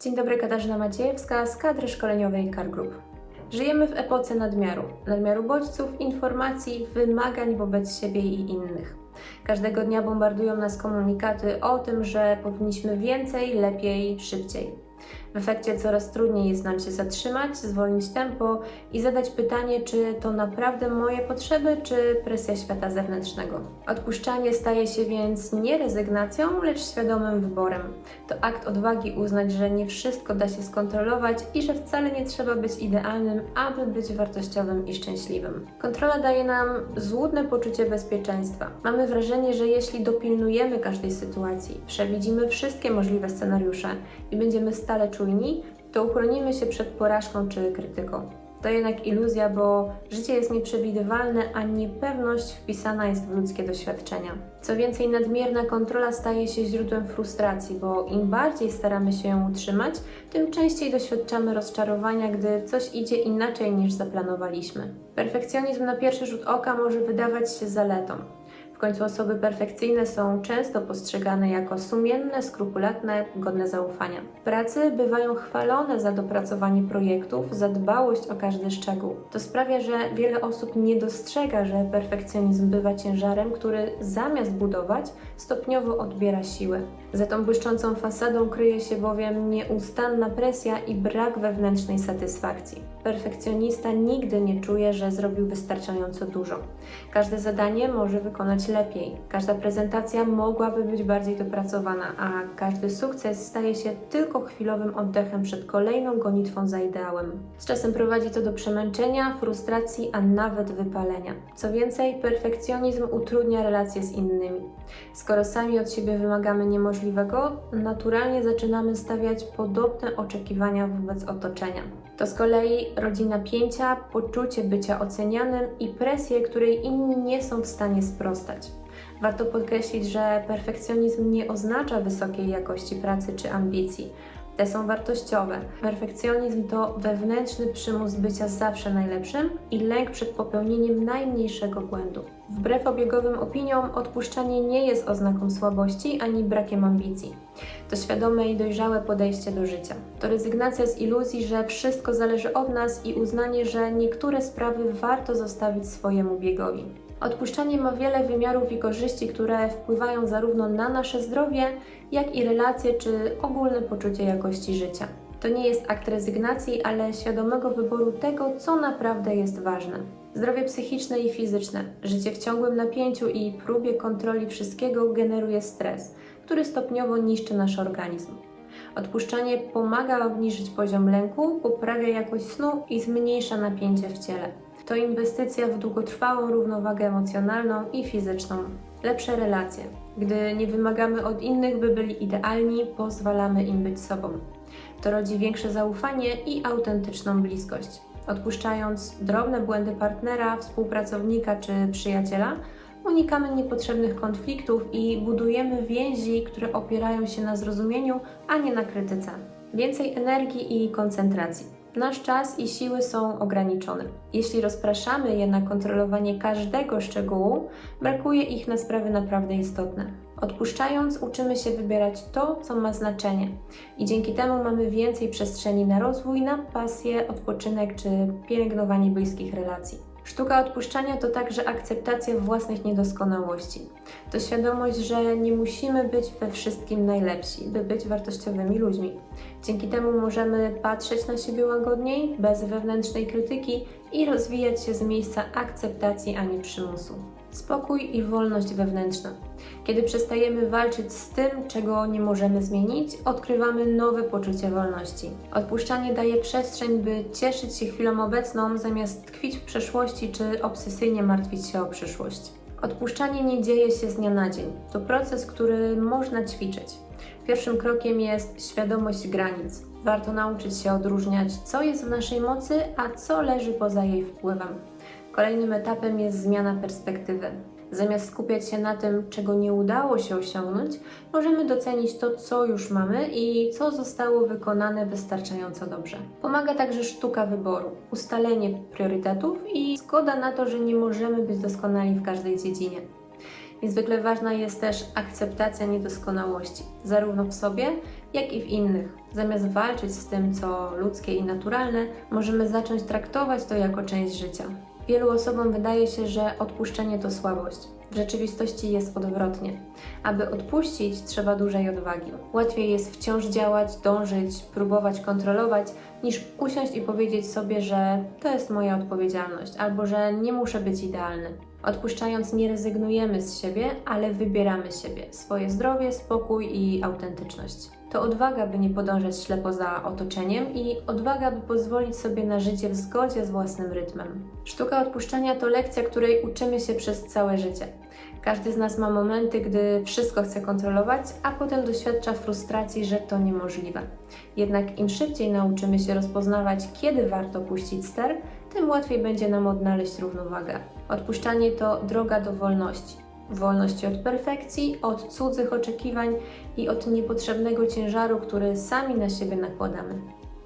Dzień dobry, Katarzyna Maciejewska z kadry szkoleniowej Car Group. Żyjemy w epoce nadmiaru. Nadmiaru bodźców, informacji, wymagań wobec siebie i innych. Każdego dnia bombardują nas komunikaty o tym, że powinniśmy więcej, lepiej, szybciej. Efekcie coraz trudniej jest nam się zatrzymać, zwolnić tempo i zadać pytanie, czy to naprawdę moje potrzeby, czy presja świata zewnętrznego. Odpuszczanie staje się więc nie rezygnacją, lecz świadomym wyborem. To akt odwagi uznać, że nie wszystko da się skontrolować i że wcale nie trzeba być idealnym, aby być wartościowym i szczęśliwym. Kontrola daje nam złudne poczucie bezpieczeństwa. Mamy wrażenie, że jeśli dopilnujemy każdej sytuacji, przewidzimy wszystkie możliwe scenariusze i będziemy stale czujni, to uchronimy się przed porażką czy krytyką. To jednak iluzja, bo życie jest nieprzewidywalne, a niepewność wpisana jest w ludzkie doświadczenia. Co więcej, nadmierna kontrola staje się źródłem frustracji, bo im bardziej staramy się ją utrzymać, tym częściej doświadczamy rozczarowania, gdy coś idzie inaczej niż zaplanowaliśmy. Perfekcjonizm na pierwszy rzut oka może wydawać się zaletą. W końcu osoby perfekcyjne są często postrzegane jako sumienne, skrupulatne, godne zaufania. W pracy bywają chwalone za dopracowanie projektów, za dbałość o każdy szczegół. To sprawia, że wiele osób nie dostrzega, że perfekcjonizm bywa ciężarem, który zamiast budować, stopniowo odbiera siły. Za tą błyszczącą fasadą kryje się bowiem nieustanna presja i brak wewnętrznej satysfakcji. Perfekcjonista nigdy nie czuje, że zrobił wystarczająco dużo. Każde zadanie może wykonać lepiej, każda prezentacja mogłaby być bardziej dopracowana, a każdy sukces staje się tylko chwilowym oddechem przed kolejną gonitwą za ideałem. Z czasem prowadzi to do przemęczenia, frustracji, a nawet wypalenia. Co więcej, perfekcjonizm utrudnia relacje z innymi. Skoro sami od siebie wymagamy niemożliwego, naturalnie zaczynamy stawiać podobne oczekiwania wobec otoczenia. To z kolei rodzi napięcia, poczucie bycia ocenianym i presję, której inni nie są w stanie sprostać. Warto podkreślić, że perfekcjonizm nie oznacza wysokiej jakości pracy czy ambicji. Te są wartościowe. Perfekcjonizm to wewnętrzny przymus bycia zawsze najlepszym i lęk przed popełnieniem najmniejszego błędu. Wbrew obiegowym opiniom, odpuszczanie nie jest oznaką słabości ani brakiem ambicji. To świadome i dojrzałe podejście do życia. To rezygnacja z iluzji, że wszystko zależy od nas i uznanie, że niektóre sprawy warto zostawić swojemu biegowi. Odpuszczanie ma wiele wymiarów i korzyści, które wpływają zarówno na nasze zdrowie, jak i relacje czy ogólne poczucie jakości życia. To nie jest akt rezygnacji, ale świadomego wyboru tego, co naprawdę jest ważne. Zdrowie psychiczne i fizyczne, życie w ciągłym napięciu i próbie kontroli wszystkiego generuje stres, który stopniowo niszczy nasz organizm. Odpuszczanie pomaga obniżyć poziom lęku, poprawia jakość snu i zmniejsza napięcie w ciele. To inwestycja w długotrwałą równowagę emocjonalną i fizyczną. Lepsze relacje. Gdy nie wymagamy od innych, by byli idealni, pozwalamy im być sobą. To rodzi większe zaufanie i autentyczną bliskość. Odpuszczając drobne błędy partnera, współpracownika czy przyjaciela, unikamy niepotrzebnych konfliktów i budujemy więzi, które opierają się na zrozumieniu, a nie na krytyce. Więcej energii i koncentracji. Nasz czas i siły są ograniczone. Jeśli rozpraszamy je na kontrolowanie każdego szczegółu, brakuje ich na sprawy naprawdę istotne. Odpuszczając, uczymy się wybierać to, co ma znaczenie, i dzięki temu mamy więcej przestrzeni na rozwój, na pasję, odpoczynek czy pielęgnowanie bliskich relacji. Sztuka odpuszczania to także akceptacja własnych niedoskonałości. To świadomość, że nie musimy być we wszystkim najlepsi, by być wartościowymi ludźmi. Dzięki temu możemy patrzeć na siebie łagodniej, bez wewnętrznej krytyki i rozwijać się z miejsca akceptacji, a nie przymusu. Spokój i wolność wewnętrzna. Kiedy przestajemy walczyć z tym, czego nie możemy zmienić, odkrywamy nowe poczucie wolności. Odpuszczanie daje przestrzeń, by cieszyć się chwilą obecną, zamiast tkwić w przeszłości czy obsesyjnie martwić się o przyszłość. Odpuszczanie nie dzieje się z dnia na dzień. To proces, który można ćwiczyć. Pierwszym krokiem jest świadomość granic. Warto nauczyć się odróżniać, co jest w naszej mocy, a co leży poza jej wpływem. Kolejnym etapem jest zmiana perspektywy. Zamiast skupiać się na tym, czego nie udało się osiągnąć, możemy docenić to, co już mamy i co zostało wykonane wystarczająco dobrze. Pomaga także sztuka wyboru, ustalenie priorytetów i zgoda na to, że nie możemy być doskonali w każdej dziedzinie. Niezwykle ważna jest też akceptacja niedoskonałości, zarówno w sobie, jak i w innych. Zamiast walczyć z tym, co ludzkie i naturalne, możemy zacząć traktować to jako część życia. Wielu osobom wydaje się, że odpuszczenie to słabość. W rzeczywistości jest odwrotnie. Aby odpuścić, trzeba dużej odwagi. Łatwiej jest wciąż działać, dążyć, próbować kontrolować, niż usiąść i powiedzieć sobie, że to jest moja odpowiedzialność, albo że nie muszę być idealny. Odpuszczając, nie rezygnujemy z siebie, ale wybieramy siebie, swoje zdrowie, spokój i autentyczność. To odwaga, by nie podążać ślepo za otoczeniem i odwaga, by pozwolić sobie na życie w zgodzie z własnym rytmem. Sztuka odpuszczenia to lekcja, której uczymy się przez całe życie. Każdy z nas ma momenty, gdy wszystko chce kontrolować, a potem doświadcza frustracji, że to niemożliwe. Jednak im szybciej nauczymy się rozpoznawać, kiedy warto puścić ster, tym łatwiej będzie nam odnaleźć równowagę. Odpuszczanie to droga do wolności. Wolności od perfekcji, od cudzych oczekiwań i od niepotrzebnego ciężaru, który sami na siebie nakładamy.